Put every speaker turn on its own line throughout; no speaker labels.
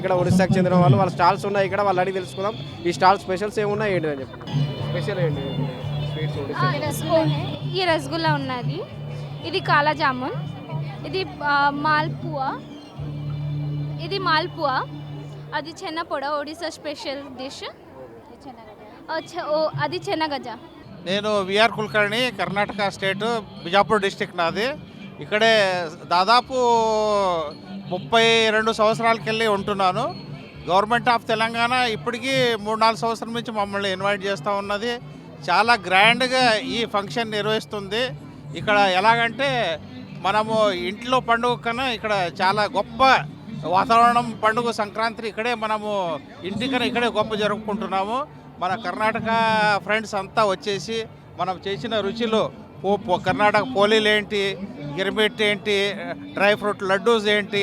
ఇక్కడ ఒడిశాకు చెందిన వాళ్ళు వాళ్ళ స్టాల్స్ ఉన్నాయి ఇక్కడ వాళ్ళు అడిగి తెలుసుకుందాం. ఈ స్టాల్ స్పెషల్స్ ఏమున్నాయి ఏంటి అని చెప్పి స్పెషల్ ఏంటి? స్వీట్స్ ఒడిశా
ఈ రసగుల్లా ఉన్నది. ఇది కాలా జామున్. ఇది మాల్పువా. ఇది మాల్పువా. అది చెన్నపొడ ఒడిశా స్పెషల్ డిష్. అది చెన్నగజ
నేను VR Kulkarni Karnataka state Bijapur district నాది. ఇక్కడే దాదాపు ముప్పై రెండు సంవత్సరాలకి వెళ్ళి ఉంటున్నాను. గవర్నమెంట్ ఆఫ్ తెలంగాణ ఇప్పటికీ మూడు నాలుగు సంవత్సరం నుంచి మమ్మల్ని ఇన్వైట్ చేస్తూ ఉన్నది. చాలా గ్రాండ్గా ఈ ఫంక్షన్ నిర్వహిస్తుంది. ఇక్కడ ఎలాగంటే మనము ఇంట్లో పండుగ కన్నా ఇక్కడ చాలా గొప్ప వాతావరణం పండుగ సంక్రాంతి ఇక్కడే మనము ఇంటికన్నా ఇక్కడే గొప్ప జరుపుకుంటున్నాము. మన కర్ణాటక ఫ్రెండ్స్ అంతా వచ్చేసి మనం చేసిన రుచులు పో పో- కర్ణాటక పోలీలు ఏంటి గిరిమిట్ ఏంటి డ్రై ఫ్రూట్ లడ్డూస్ ఏంటి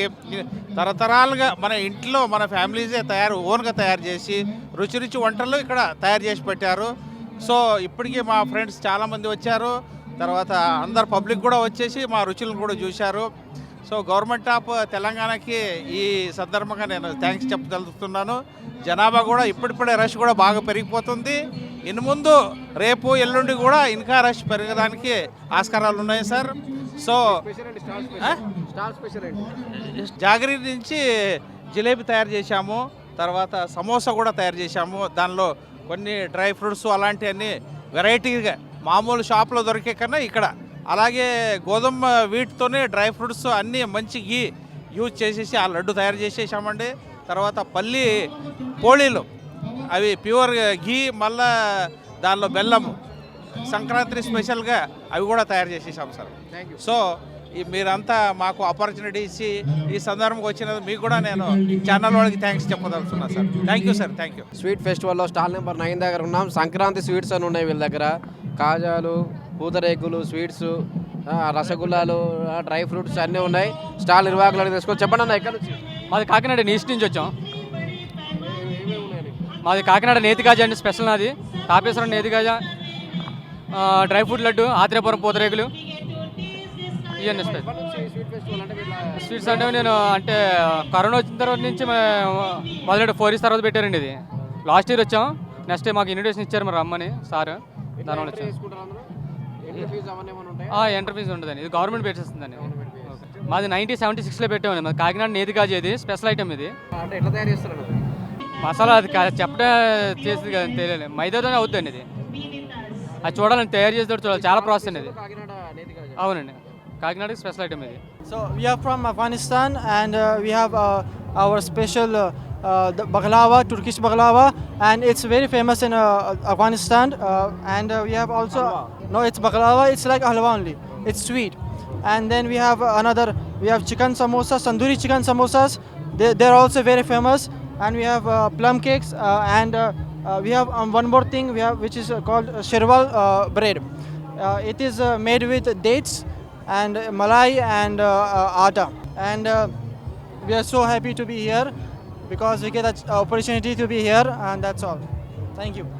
తరతరాలుగా మన ఇంట్లో మన ఫ్యామిలీసే తయారు ఓన్గా తయారు చేసి రుచి రుచి వంటలు ఇక్కడ తయారు చేసి పెట్టారు. సో ఇప్పటికీ మా ఫ్రెండ్స్ చాలామంది వచ్చారు. తర్వాత అందరు పబ్లిక్ కూడా వచ్చేసి మా రుచులను కూడా చూశారు. సో గవర్నమెంట్ ఆఫ్ తెలంగాణకి ఈ సందర్భంగా నేను థ్యాంక్స్ చెప్పదలుచుతున్నాను. జనాభా కూడా ఇప్పుడిప్పుడే రష్ కూడా బాగా పెరిగిపోతుంది. ఇన్ముందు రేపు ఎల్లుండి కూడా ఇంకా రష్ పెరగడానికి ఆస్కారాలు ఉన్నాయి సార్. సో జాగరి నుంచి జిలేబీ తయారు చేశాము తర్వాత సమోసా కూడా తయారు చేశాము దానిలో కొన్ని డ్రై ఫ్రూట్స్ అలాంటివన్నీ వెరైటీగా మామూలు షాప్లో దొరికే కన్నా ఇక్కడ. అలాగే గోధుమ వీటితోనే డ్రై ఫ్రూట్స్ అన్నీ మంచి గీ యూజ్ చేసేసి ఆ లడ్డు తయారు చేసేసామండి. తర్వాత పల్లి పోళీలు అవి ప్యూర్ గీ మళ్ళా దానిలో బెల్లము. సంక్రాంతి స్పెషల్గా అవి కూడా తయారు చేసేసాం సార్.
థ్యాంక్ యూ
సో ఈ మీరంతా మాకు ఆపర్చునిటీ ఇచ్చి ఈ సందర్భంకి వచ్చినందుకు మీకు కూడా నేను ఛానల్ వాళ్ళకి thanks చెప్పదలుచున్నాను sir. Thank you sir thank you
sweet ఫెస్టివల్లో stall number nine దగ్గర ఉన్నాం. సంక్రాంతి స్వీట్స్ అని ఉన్నాయి వీళ్ళ దగ్గర. కాజాలు పూతరేకులు స్వీట్స్ రసగుల్లాలు డ్రై ఫ్రూట్స్ అన్నీ ఉన్నాయి. స్టాల్ నిర్వాహకులు తెలుసుకో చెప్పండి అన్న ఎక్కడ నుంచి?
మాది కాకినాడ ఈస్ట్ నుంచి వచ్చాం. మాది కాకినాడ నేతిగాజ అండి స్పెషల్ నాది. తాపేశ్వరం నేతిగాజ డ్రై ఫ్రూట్ లడ్డు ఆత్రేయపురం పూతరేకులు ఇవన్నీ
వీళ్ళ
స్వీట్స్ అంటే నేను అంటే కరోనా వచ్చిన తర్వాత నుంచి మొదలెట్టి ఫోర్ ఇయర్స్ తర్వాత పెట్టారండి ఇది. లాస్ట్ ఇయర్ వచ్చాం. నెక్స్ట్ మాకు ఇన్విటేషన్ ఇచ్చారు మరి రమ్మని సార్. దానివల్ల వచ్చాం.
ఎంట్రీ ఫీజు
ఉండదండి ఇది గవర్నమెంట్ పెట్టేస్తుందండి. మాది నైన్టీన్ సెవెంటీ సిక్స్లో పెట్టామండి. మాది కాకినాడ నేతిగాజ ఇది స్పెషల్ ఐటమ్ ఇది? మసాలా అది చెప్పడం చేసేది కదా తెలియలేదు మైదాతోనే అవుతుందండి ఇది. అది చూడాలని తయారు చేసేటప్పుడు చూడాలి చాలా ప్రాసెస్ అండి ఇది
కాకినాడ నేతిగా
అవునండి కాకినాడకి స్పెషల్ ఐటమ్ ఇది
So we are from Afghanistan and uh, we have uh, our special uh, uh, the baklava, Turkish baklava, and it's very famous in uh, Afghanistan. Uh, and uh, we have also no, it's baklava. It's like halwa only. It's sweet. And then we have another. We have chicken samosas, tandoori chicken samosas. They, they're also very famous. And we have uh, plum cakes uh, and uh, uh, we have um, one more thing we have which is uh, called uh, shirwal uh, bread. Uh, it is uh, made with dates and uh, malai and uh, uh, atta. And uh, we are so happy to be here because we get an opportunity to be here, and that's all. Thank you.